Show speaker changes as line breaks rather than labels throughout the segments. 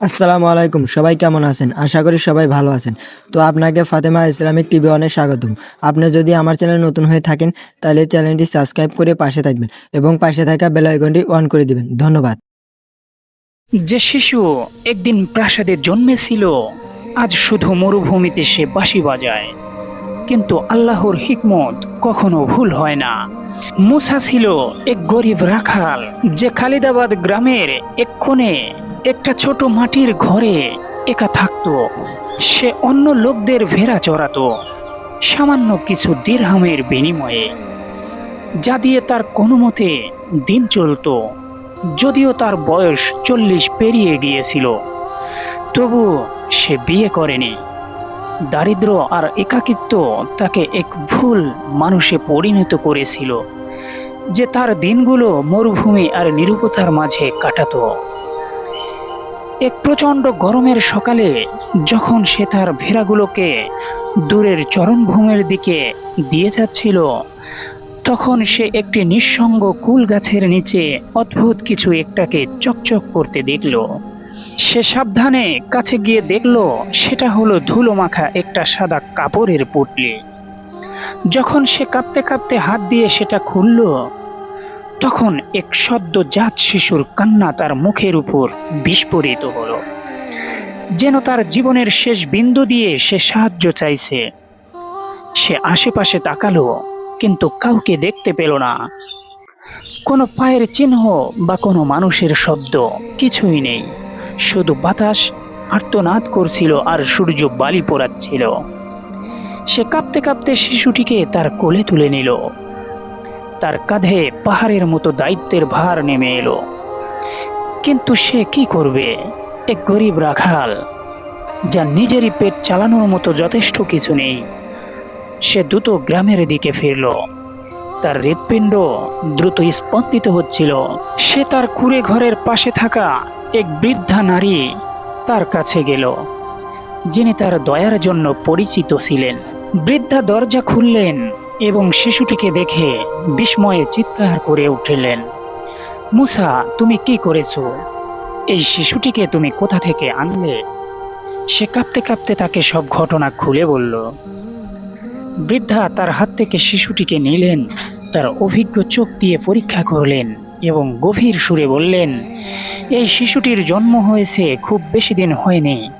আসসালামু আলাইকুম, সবাই কেমন আছেন? আশা করি সবাই ভালো আছেন। তো আপনাকে ফাতেমা ইসলামিক টিভি অনেক স্বাগতম। আপনি যদি আমার চ্যানেল নতুন হয়ে থাকেন, তাহলে চ্যানেলটি সাবস্ক্রাইব করে পাশে থাকবেন এবং পাশে থাকা বেল আইকনটি অন করে দিবেন। ধন্যবাদ।
যে শিশু একদিন প্রাসাদে জন্মেছিল, আজ শুধু মরুভূমিতে সে বাঁশি বাজায়। কিন্তু আল্লাহর হিকমত কখনো ভুল হয় না। মুসা ছিল এক গরিব রাখাল যে খালিদাবাদ গ্রামের এক কোণে একটা ছোট মাটির ঘরে একা থাকতো। সে অন্য লোকদের ভেড়া চড়াতো, সামান্য কিছু দিরহামের বিনিময়ে। যা দিয়ে তার কোনো মতে দিন চলতো, যদিও তার বয়স চল্লিশ পেরিয়ে গিয়েছিল। তবু সে বিয়ে করেনি। দারিদ্র আর একাকিত্ব তাকে এক ভুল মানুষে পরিণত করেছিল, যে তার দিনগুলো মরুভূমি আর নিরুপতার মাঝে কাটাতো। এক প্রচণ্ড গরমের সকালে যখন সে তার ভেড়াগুলোকে দূরের চরণভূমির দিকে দিয়ে যাচ্ছিল, তখন সে একটি নিঃসঙ্গ কুল গাছের নিচে অদ্ভুত কিছু একটাকে চকচক করতে দেখল। সে সাবধানে কাছে গিয়ে দেখল, সেটা হলো ধুলো মাখা একটা সাদা কাপড়ের পুটলি। যখন সে কাঁপতে কাঁপতে হাত দিয়ে সেটা খুলল, তখন এক সদ্যজাত শিশুর কান্না তার মুখের উপর বিস্ফোরিত হলো। যেন তার জীবনের শেষ বিন্দু দিয়ে সে সাহায্য চাইছে। সে আশেপাশে তাকালো, কিন্তু কাউকে দেখতে পেল না। কোনো পায়ের চিহ্ন বা কোনো মানুষের শব্দ, কিছুই নেই। শুধু বাতাস, আর্তনাদ করছিল আর সূর্য বালি পোড়াচ্ছিল। সে কাঁপতে কাঁপতে শিশুটিকে তার কোলে তুলে নিল। তার কাঁধে পাহাড়ের মতো দায়িত্বের ভার নেমে এলো। কিন্তু সে কি করবে? এক গরিব রাখাল যার নিজেরই পেট চালানোর মতো যথেষ্ট কিছু নেই। সে দ্রুত গ্রামের দিকে ফিরল। তার হৃৎপিণ্ড দ্রুত স্পন্দিত হচ্ছিল। সে তার কুড়ে ঘরের পাশে থাকা এক বৃদ্ধা নারী তার কাছে গেল, যিনি তার দয়ার জন্য পরিচিত ছিলেন। বৃদ্ধা দরজা খুললেন এবং শিশুটিকে দেখে বিস্ময়ে চিৎকার করে উঠলেন, মুসা, তুমি কি করেছ? এই শিশুটিকে তুমি কোথা থেকে আনলে? সে কাঁপতে কাঁপতে তাকে সব ঘটনা খুলে বলল, বৃদ্ধা তার হাত থেকে শিশুটিকে নিলেন, তার অভিজ্ঞ চোখ দিয়ে পরীক্ষা করলেন এবং গভীর সুরে বললেন, এই শিশুটির জন্ম হয়েছে খুব বেশি দিন হয়নি।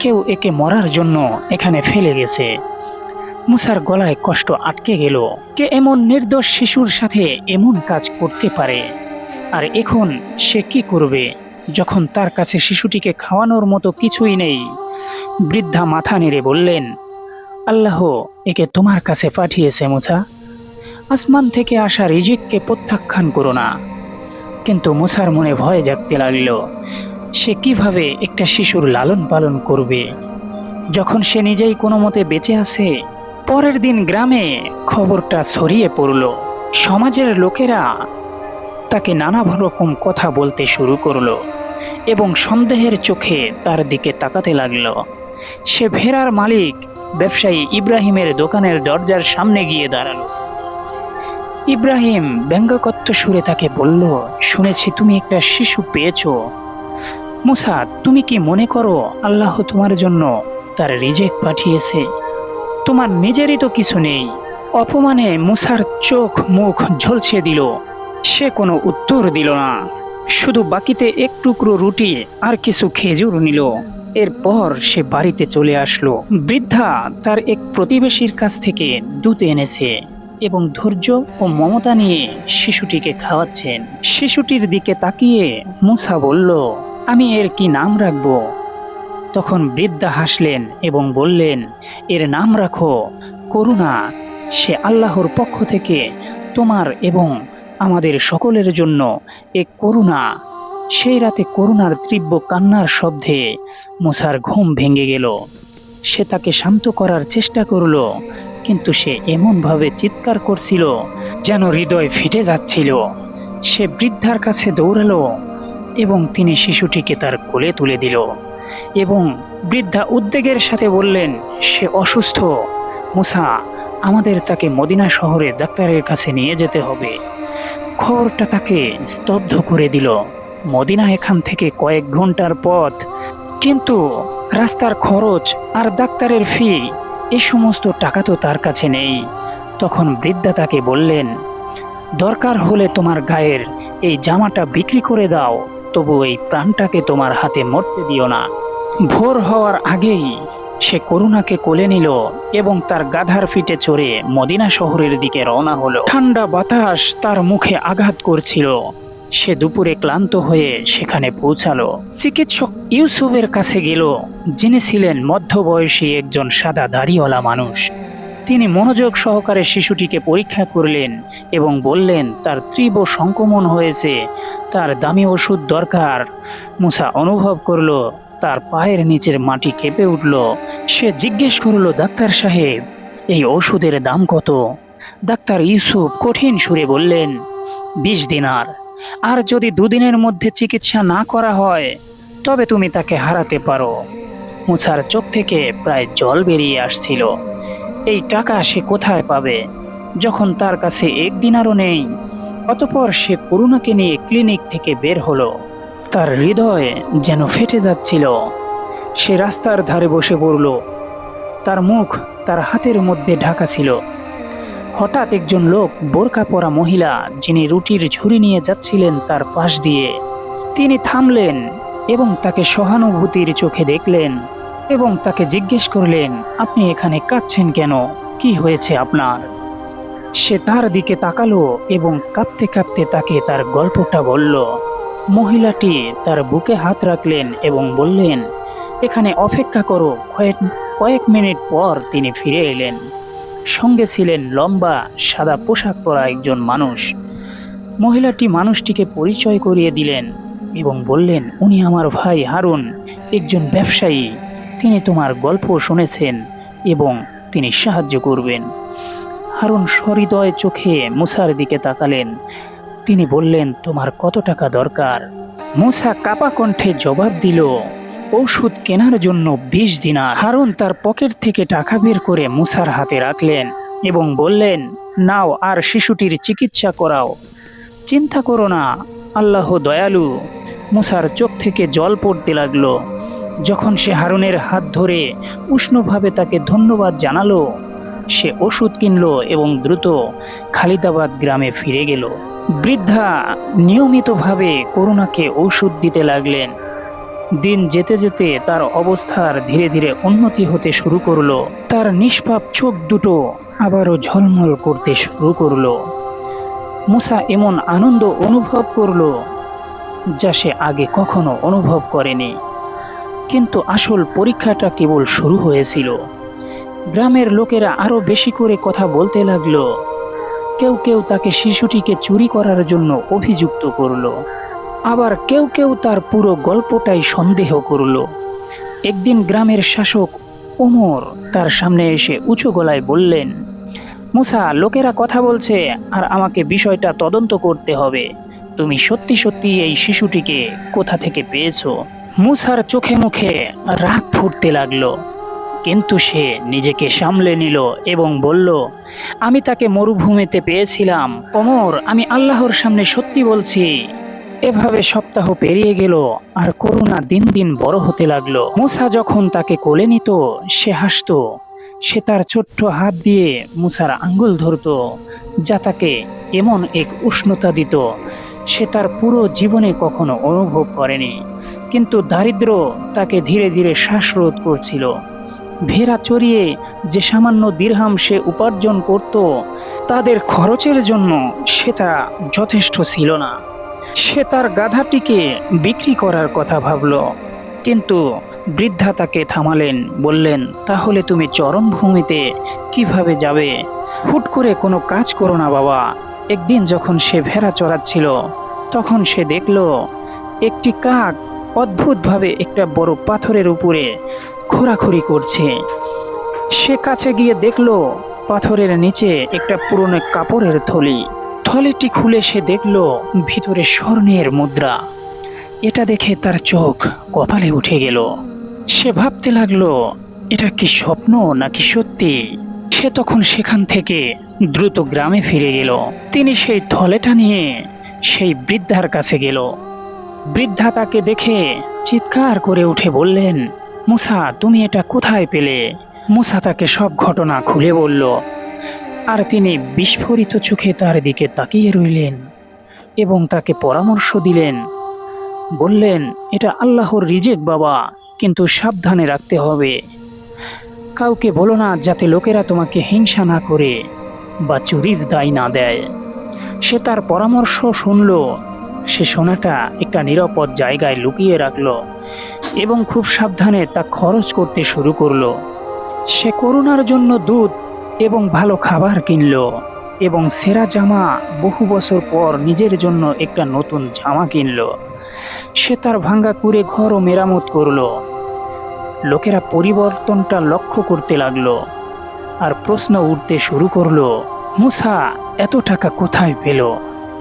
কেউ একে মরার জন্য এখানে ফেলে গেছে মুসার গলায় কষ্ট আটকে গেল। কে এমন নির্দোষ শিশুর সাথে এমন কাজ করতে পারে? আর এখন সে কি করবে? যখন তার কাছে শিশুটিকে খাওয়ানোর মতো কিছুই নেই। বৃদ্ধা মাথা নেড়ে বললেন, আল্লাহ একে তোমার কাছে পাঠিয়েছে মুছা আসমান থেকে আসা রিজিককে প্রত্যাখ্যান করো না। কিন্তু মুসার মনে ভয় জাগতে লাগল, সে কীভাবে একটা শিশুর লালন পালন করবে? যখন সে নিজেই কোনো মতে বেঁচে আছে, পরের দিন গ্রামে খবরটা ছড়িয়ে পড়ল। সমাজের লোকেরা তাকে নানা রকম কথা বলতে শুরু করল এবং সন্দেহের চোখে তার দিকে তাকাতে লাগল। সে ভেড়ার মালিক, ব্যবসায়ী ইব্রাহিমের দোকানের দরজার সামনে গিয়ে দাঁড়াল। ইব্রাহিম ব্যঙ্গকত্ব সুরে তাকে বলল, শুনেছি তুমি একটা শিশু পেয়েছ। মুসা, তুমি কি মনে করো আল্লাহ তোমার জন্য তার রিজেক পাঠিয়েছে? তোমার নিজেরই তো কিছু নেই। অপমানে মুসার চোখ মুখ ঝলসে দিল। সে কোনো উত্তর দিল না। শুধু বাকিতে এক টুকরো রুটি আর কিছু খেজুর নিল। এরপর সে বাড়িতে চলে আসলো। বৃদ্ধা তার এক প্রতিবেশীর কাছ থেকে দুধ এনেছে। এবং ধৈর্য ও মমতা নিয়ে শিশুটিকে খাওয়াচ্ছেন। শিশুটির দিকে তাকিয়ে মুসা বলল, আমি এর কি নাম রাখব? তখন বৃদ্ধা হাসলেন এবং বললেন, এর নাম রাখো, করুণা। সে আল্লাহর পক্ষ থেকে তোমার এবং আমাদের সকলের জন্য এক করুণা। সেই রাতে করুণার তীব্র কান্নার শব্দে মুসার ঘুম ভেঙে গেল। সে তাকে শান্ত করার চেষ্টা করল কিন্তু সে এমনভাবে চিৎকার করছিল যেন হৃদয় ফেটে যাচ্ছিল। সে বৃদ্ধার কাছে দৌড়ালো এবং তিনি শিশুটিকে তার কোলে তুলে দিল এবং বৃদ্ধা উদ্বেগের সাথে বললেন, সে অসুস্থ। মুসা, আমাদের তাকে মদিনা শহরে ডাক্তারের কাছে নিয়ে যেতে হবে। খবরটা তাকে স্তব্ধ করে দিল। মদিনা এখান থেকে কয়েক ঘণ্টার পথ, কিন্তু রাস্তার খরচ আর ডাক্তারের ফি এই সমস্ত টাকা তো তার কাছে নেই। তখন বৃদ্ধা তাকে বললেন, দরকার হলে তোমার গায়ের এই জামাটা বিক্রি করে দাও, তবু এই প্রাণটাকে তোমার হাতে মরতে দিও না। ভোর হওয়ার আগেই সে করুণাকে কোলে নিল এবং তার গাধার ফিটে চড়ে মদিনা শহরের দিকে রওনা হলো। ঠান্ডা বাতাস তার মুখে আঘাত করছিল। সে দুপুরে ক্লান্ত হয়ে সেখানে পৌঁছালো। চিকিৎসক ইউসুফের কাছে গেল, যিনি ছিলেন মধ্যবয়সী একজন সাদা দাড়িওয়ালা মানুষ। তিনি মনোযোগ সহকারে শিশুটিকে পরীক্ষা করলেন এবং বললেন, তার তীব্র সংক্রমণ হয়েছে, তার দামি ওষুধ দরকার। মুসা অনুভব করল, তার পায়ের নিচের মাটি কেঁপে উঠল। সে জিজ্ঞেস করল, ডাক্তার সাহেব, এই ওষুধের দাম কত? ডাক্তার ইউসুফ কঠিন সুরে বললেন, বিশ দিনার। আর যদি দুদিনের মধ্যে চিকিৎসা না করা হয়, তবে তুমি তাকে হারাতে পারো। মুসার চোখ থেকে প্রায় জল বেরিয়ে আসছিল। এই টাকা সে কোথায় পাবে? যখন তার কাছে এক দিনারও নেই, অতপর সে করুণাকে নিয়ে ক্লিনিক থেকে বের হলো। তার হৃদয় যেন ফেটে যাচ্ছিল। সে রাস্তার ধারে বসে পড়ল। তার মুখ তার হাতের মধ্যে ঢাকা ছিল। হঠাৎ একজন লোক বোরকা পরা মহিলা, যিনি রুটির ঝুড়ি নিয়ে যাচ্ছিলেন তার পাশ দিয়ে। তিনি থামলেন এবং তাকে সহানুভূতির চোখে দেখলেন এবং তাকে জিজ্ঞেস করলেন, আপনি এখানে কাঁদছেন কেন? কি হয়েছে আপনার? সে তার দিকে তাকালো এবং কাঁদতে কাঁদতে তাকে তার গল্পটা বলল। মহিলাটি তার বুকে হাত রাখলেন এবং বললেন, এখানে অপেক্ষা করো, কয়েক কয়েক মিনিট পর তিনি ফিরে এলেন। সঙ্গে ছিলেন লম্বা, সাদা পোশাক পরা একজন মানুষ। মহিলাটি মানুষটিকে পরিচয় করিয়ে দিলেন এবং বললেন, উনি আমার ভাই হারুন, একজন ব্যবসায়ী। তিনি তোমার গল্প শুনেছেন এবং তিনি সাহায্য করবেন। হারুন সহৃদয় চোখে মুসার দিকে তাকালেন। তিনি বললেন, তোমার কত টাকা দরকার? মুসা কাপা কণ্ঠে জবাব দিল ঔষধ কেনার জন্য বিশ দিনার। হারুন তার পকেট থেকে টাকা বের করে মুসার হাতে রাখলেন এবং বললেন, নাও আর শিশুটির চিকিৎসা করাও। চিন্তা করো না, আল্লাহ দয়ালু। মুসার চোখ থেকে জল পড়তে লাগল। যখন সে হারুনের হাত ধরে উষ্ণভাবে তাকে ধন্যবাদ জানালো, সে ওষুধ কিনলো এবং দ্রুত খালিদাবাদ গ্রামে ফিরে গেল। বৃদ্ধা নিয়মিতভাবে করুণাকে ঔষধ দিতে লাগলেন। দিন যেতে যেতে তার অবস্থার ধীরে ধীরে উন্নতি হতে শুরু করল। তার নিষ্পাপ চোখ দুটো আবারও ঝলমল করতে শুরু করল। মুসা এমন আনন্দ অনুভব করল যা সে আগে কখনো অনুভব করেনি। কিন্তু আসল পরীক্ষাটা কেবল শুরু হয়েছিল। গ্রামের লোকেরা আরও বেশি করে কথা বলতে লাগল। কেউ কেউ তাকে শিশুটিকে চুরি করার জন্য অভিযুক্ত করল। আবার কেউ কেউ তার পুরো গল্পটাই সন্দেহ করল। একদিন গ্রামের শাসক ওমর তার সামনে এসে উঁচু গলায় বললেন, মুসা, লোকেরা কথা বলছে আর আমাকে বিষয়টা তদন্ত করতে হবে। তুমি সত্যি সত্যি এই শিশুটিকে কোথা থেকে পেয়েছ? মুসার চোখে মুখে রাগ ফুটতে লাগল, কিন্তু সে নিজেকে সামলে নিল এবং বলল, আমি তাকে মরুভূমিতে পেয়েছিলাম। ওমর, আমি আল্লাহর সামনে সত্যি বলছি। এভাবে সপ্তাহ পেরিয়ে গেল আর করুণা দিন দিন বড় হতে লাগল। মুসা যখন তাকে কোলে নিত, সে হাসতো। সে তার ছোট্ট হাত দিয়ে মুসার আঙ্গুল ধরতো, যা তাকে এমন এক উষ্ণতা দিত। সে তার পুরো জীবনে কখনো অনুভব করেনি, কিন্তু দারিদ্র তাকে ধীরে ধীরে শ্বাসরোধ করছিল। ভেড়া চড়িয়ে যে সামান্য দীর্হাম সে উপার্জন করত, তাদের খরচের জন্য সেটা যথেষ্ট ছিল না। সে তার গাধাটিকে বিক্রি করার কথা ভাবল। কিন্তু বৃদ্ধা তাকে থামালেন, বললেন, তাহলে তুমি চরমভূমিতে কীভাবে যাবে? হুট করে কোনো কাজ করো না বাবা। একদিন যখন সে ভেড়া চড়াচ্ছিল, তখন সে দেখল, একটি কাক অদ্ভুতভাবে একটা বড় পাথরের উপরে খোরাখুরি করছে। সে কাছে গিয়ে দেখল, পাথরের নিচে একটা পুরনো কাপড়ের থলি। থলিটি খুলে সে দেখল ভিতরে স্বর্ণের মুদ্রা। এটা দেখে তার চোখ কপালে উঠে গেল। সে ভাবতে লাগল, এটা কি স্বপ্ন নাকি সত্যি? সে তখন সেখান থেকে দ্রুত গ্রামে ফিরে গেল। তিনি সেই থলেটা নিয়ে সেই বৃদ্ধার কাছে গেল। বৃদ্ধা তাকে দেখে চিৎকার করে উঠে বললেন, মুসা, তুমি এটা কোথায় পেলে? মুসা তাকে সব ঘটনা খুলে বলল আর তিনি বিস্ফোরিত চোখে তার দিকে তাকিয়ে রইলেন এবং তাকে পরামর্শ দিলেন, বললেন, এটা আল্লাহর রিজেক বাবা, কিন্তু সাবধানে রাখতে হবে। কাউকে বলো না যাতে লোকেরা তোমাকে হিংসা না করে বা চুরির দায় না দেয়। সে তার পরামর্শ শুনল। সে সোনাটা একটা নিরাপদ জায়গায় লুকিয়ে রাখল এবং খুব সাবধানে তা খরচ করতে শুরু করল। সে করোনার জন্য দুধ এবং ভালো খাবার কিনল এবং সেরা জামা বহু বছর পর নিজের জন্য একটা নতুন জামা কিনল। সে তার ভাঙ্গা কুড়ে ঘরও মেরামত করল। লোকেরা পরিবর্তনটা লক্ষ্য করতে লাগল আর প্রশ্ন উঠতে শুরু করল, মুসা, এত টাকা কোথায় পেল?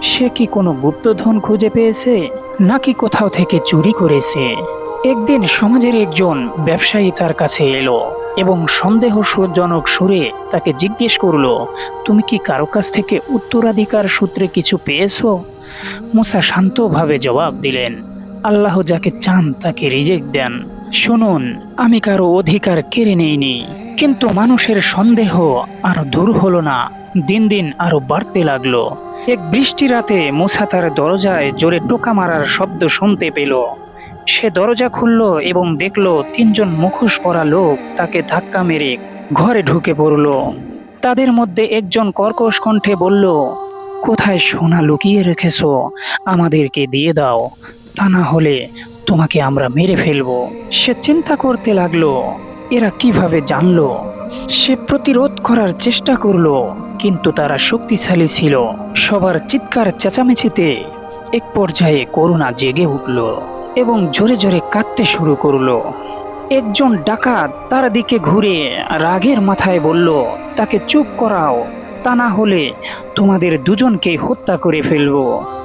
সে কি কোনো গুপ্তধন খুঁজে পেয়েছে নাকি কোথাও থেকে চুরি করেছে? একদিন সমাজের একজন ব্যবসায়ী তার কাছে এলো এবং সন্দেহজনক সুরে তাকে জিজ্ঞেস করল, তুমি কি কারও কাছ থেকে উত্তরাধিকার সূত্রে কিছু পেয়েছ? মুসা শান্তভাবে জবাব দিলেন, আল্লাহ যাকে চান তাকে রিজেক্ট দেন। শুনুন, আমি কারও অধিকার কেড়ে নেইনি, কিন্তু মানুষের সন্দেহ আর দূর হলো না, দিন দিন আরও বাড়তে লাগল। এক বৃষ্টি রাতে মুসা তার দরজায় জোরে টোকা মারার শব্দ শুনতে পেল। সে দরজা খুলল এবং দেখল তিনজন মুখোশ পরা লোক তাকে ধাক্কা মেরে ঘরে ঢুকে পড়ল। তাদের মধ্যে একজন কর্কশ কণ্ঠে বলল, কোথায় সোনা লুকিয়ে রেখেছো? আমাদেরকে দিয়ে দাও। তা না হলে তোমাকে আমরা মেরে ফেলব। সে চিন্তা করতে লাগল, এরা কীভাবে জানলো? সে প্রতিরোধ করার চেষ্টা করল, কিন্তু তারা শক্তিশালী ছিল। সবার চিৎকার চেঁচামেচিতে এক পর্যায়ে করুণা জেগে উঠল। এবং জোরে জোরে কাঁদতে শুরু করল। একজন ডাকাত তার দিকে ঘুরে রাগের মাথায় বলল, তাকে চুপ করাও, তা না হলে তোমাদের দুজনকে হত্যা করে ফেলব।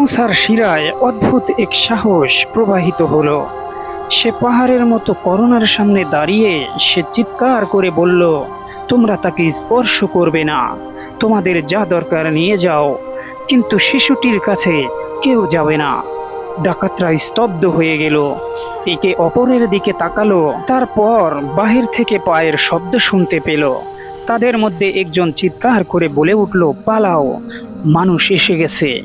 মুসার শিরায় অদ্ভুত এক সাহস প্রবাহিত হলো। সে পাহাড়ের মতো করোনার সামনে দাঁড়িয়ে সে চিৎকার করে বলল, তোমরা তাকে স্পর্শ করবে না, তোমাদের যা দরকার নিয়ে যাও, কিন্তু শিশুটির কাছে কেউ যাবে না। ডাকাতরা স্তব্ধ হয়ে গেল। একে অপরের দিকে তাকালো। তারপর বাহির থেকে পায়ের শব্দ শুনতে পেল। তাদের মধ্যে একজন চিৎকার করে বলে উঠল, পালাও, মানুষ এসে গেছে।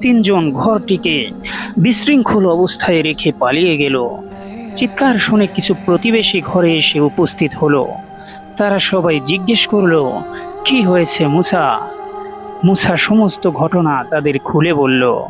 তিনজন ঘরটিকে বিশৃঙ্খল অবস্থায় রেখে পালিয়ে গেল। চিৎকার শুনে কিছু প্রতিবেশী ঘরে এসে উপস্থিত হলো। তারা সবাই জিজ্ঞেস করল, কি হয়েছে মুসা? মুসা সমস্ত ঘটনা তাদের খুলে বলল